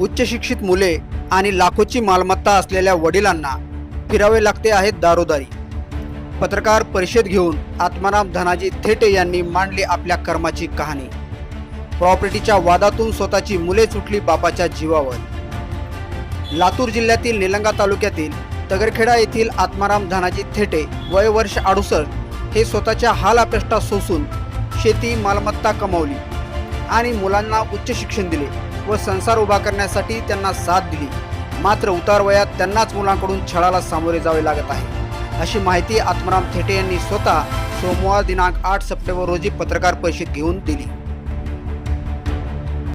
उच्च शिक्षित मुले आणि लाखोची मालमत्ता असलेल्या वडिलांना फिरावे लागते आहेत दारोदारी. पत्रकार परिषद घेऊन आत्माराम धनाजी थेटे यांनी मांडली आपल्या कर्माची कहाणी. प्रॉपर्टीच्या वादातून स्वतःची मुले सुटली बापाच्या जीवावर. लातूर जिल्ह्यातील निलंगा तालुक्यातील तगरखेडा येथील आत्माराम धनाजी थेटे वय वर्ष अडुसष्ट हे स्वतःच्या हाल अपेष्टा सोसून शेती मालमत्ता कमावली आणि मुलांना उच्च शिक्षण दिले. व संसार उभा करण्यासाठी त्यांना साथ दिली. मात्र उतार वयात त्यांनाच मुलांकडून छळाला सामोरे जावे लागत आहे. अशी माहिती आत्माराम थेटे यांनी स्वतः सोमवार दिनांक आठ सप्टेंबर रोजी पत्रकार परिषद घेऊन दिली.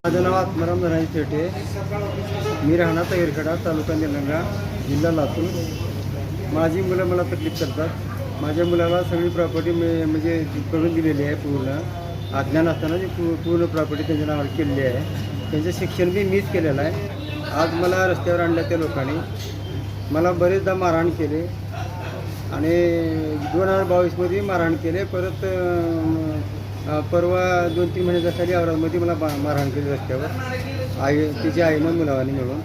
माझं नाव आत्माराम धनाजी थेटे. मी राहणार तैरखेडा तालुका निलंगा जिल्हा लातूर. माझी मुलं मला तकलीफ करतात. माझ्या मुलाला सगळी प्रॉपर्टी म्हणजे करून दिलेली आहे पूर्ण. अज्ञान असताना जी पूर्ण प्रॉपर्टी त्यांच्या नावावर केलेली आहे. त्यांचं शिक्षण बी मीच केलेलं आहे. आज मला रस्त्यावर आणलं त्या लोकांनी मला बरेचदा मारहाण केले. आणि दोन हजार बावीसमध्ये मारहाण केले. परत परवा दोन तीन महिन्याच्या खाली औरंगाबादमध्ये मला मारहाण केली रस्त्यावर. आई तिची आईनं मुलावानी मिळून.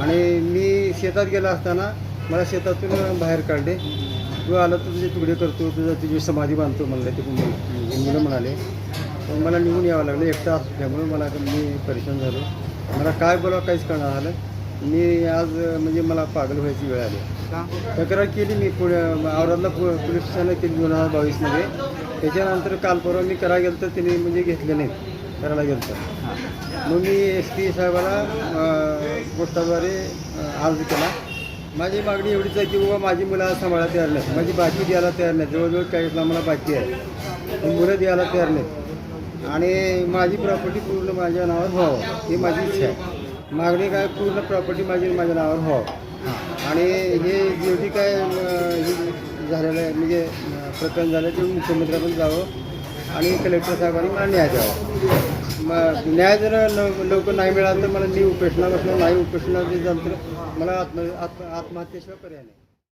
आणि मी शेतात गेला असताना मला शेतातून बाहेर काढले. तू आला तर तुझे तुकडे करतो तुझं तुझी समाधी बांधतो म्हणलं ते मुलं म्हणाले पण मला निघून यावं लागलं एकटा असल्यामुळे मला मी परेशान झालो. मला काय बोलावं काहीच कळणार झालं मी आज म्हणजे मला पागल व्हायची वेळ आली. तक्रार केली मी पुणे औरंगाबादला पोलीस स्टेशनला केली दोन हजार बावीसमध्ये त्याच्यानंतर काल परवा मी करा गेलं तर त्यांनी म्हणजे घेतले नाहीत करायला गेलं तर. मग मी एस पी साहेबाला पोस्टाद्वारे अर्ज केला. माझी मागणी एवढीच आहे की बाबा माझी मुलं सांभाळायला तयार नाही माझी बाकी द्यायला तयार नाही जवळजवळ चाळीस मला बाकी आहे. ती मुलं द्यायला तयार नाहीत. आणि माझी प्रॉपर्टी पूर्ण माझ्या नावावर व्हावं ही माझी इच्छा आहे. मागणी काय? पूर्ण प्रॉपर्टी माझी माझ्या नावावर व्हावं. आणि हे जेवढी काय हे झालेलं आहे म्हणजे प्रकरण झालं ते मुख्यमंत्र्याकडून जावं आणि कलेक्टर साहेबांनी मला न्याय द्यावा मग न्याय जर लवकर नाही मिळाला तर मला मी उपेशना बसणार नाही उपेशना जे झालं तर मला आत्म आत्म आत्महत्येशिवाय पर्याय नाही.